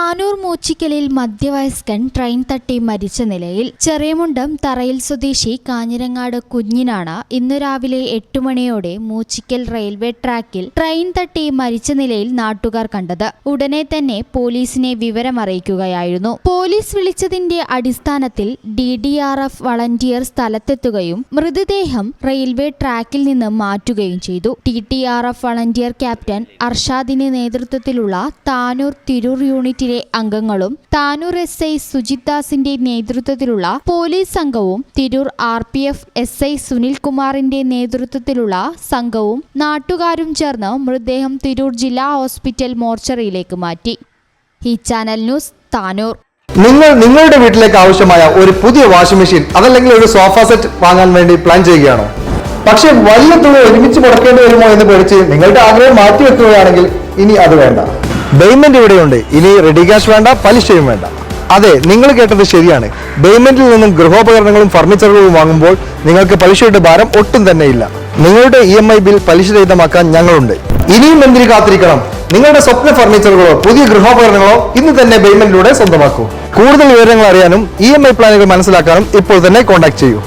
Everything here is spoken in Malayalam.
താനൂർ മൂച്ചിക്കലിൽ മധ്യവയസ്കൻ ട്രെയിൻ തട്ടി മരിച്ച നിലയിൽ ചെറിയമുണ്ടം തറയിൽ സ്വദേശി കാഞ്ഞിരങ്ങാട് കുഞ്ഞിനാണ് ഇന്നു രാവിലെ എട്ട് മണിയോടെ മൂച്ചിക്കൽ റെയിൽവേ ട്രാക്കിൽ ട്രെയിൻ തട്ടി മരിച്ച നിലയിൽ നാട്ടുകാർ കണ്ടത്. ഉടനെ തന്നെ പോലീസിനെ വിവരമറിയിക്കുകയായിരുന്നു. പോലീസ് വിളിച്ചതിന്റെ അടിസ്ഥാനത്തിൽ D D R F volunteer സ്ഥലത്തെത്തുകയും മൃതദേഹം റെയിൽവേ ട്രാക്കിൽ നിന്ന് മാറ്റുകയും ചെയ്തു. T T R F volunteer captain അർഷാദിന്റെ നേതൃത്വത്തിലുള്ള താനൂർ തിരൂർ യൂണിറ്റിലെ അംഗങ്ങളും താനൂർ എസ് ഐ സുജിത് ദാസിന്റെ നേതൃത്വത്തിലുള്ള പോലീസ് സംഘവും Tirur R P F S I സുനിൽകുമാറിന്റെ നേതൃത്വത്തിലുള്ള സംഘവും നാട്ടുകാരും ചേർന്ന് മൃതദേഹം തിരൂർ ജില്ലാ ഹോസ്പിറ്റൽ മോർച്ചറിയിലേക്ക് മാറ്റി. ഈ ചാനൽ ന്യൂസ് താനൂർ. നിങ്ങൾ നിങ്ങളുടെ വീട്ടിലേക്ക് ആവശ്യമായ ഒരു പുതിയ വാഷിംഗ് മെഷീൻ അതല്ലെങ്കിൽ ഒരു സോഫ സെറ്റ് വാങ്ങാൻ വേണ്ടി പ്ലാൻ ചെയ്യുകയാണോ? പക്ഷേ വലിയ തുക ഒരുമിച്ച് മുടക്കേണ്ടി വരുമോ എന്ന് പേടിച്ച് നിങ്ങളുടെ ആഗ്രഹം മാറ്റിവെക്കുകയാണെങ്കിൽ ഇനി അത് വേണ്ട. പേയ്മെന്റ് ഇവിടെയുണ്ട്. ഇനി റെഡി ക്യാഷ് വേണ്ട പലിശയും വേണ്ട. അതെ നിങ്ങൾ കേട്ടത് ശരിയാണ്. പേയ്മെന്റിൽ നിന്നും ഗൃഹോപകരണങ്ങളും ഫർണിച്ചറുകളും വാങ്ങുമ്പോൾ നിങ്ങൾക്ക് പലിശയുടെ ഭാരം ഒട്ടും തന്നെ ഇല്ല. നിങ്ങളുടെ ഇ എം ഐ ബിൽ പലിശ രഹിതമാക്കാൻ ഞങ്ങളുണ്ട്. ഇനിയും എന്തിനു കാത്തിരിക്കണം? നിങ്ങളുടെ സ്വപ്ന ഫർണിച്ചറുകളോ പുതിയ ഗൃഹോപകരണങ്ങളോ ഇന്ന് തന്നെ പേയ്മെന്റിലൂടെ സ്വന്തമാക്കൂ. കൂടുതൽ വിവരങ്ങൾ അറിയാനും ഇ എം ഐ പ്ലാനുകൾ മനസ്സിലാക്കാനും ഇപ്പോൾ തന്നെ കോൺടാക്ട് ചെയ്യൂ.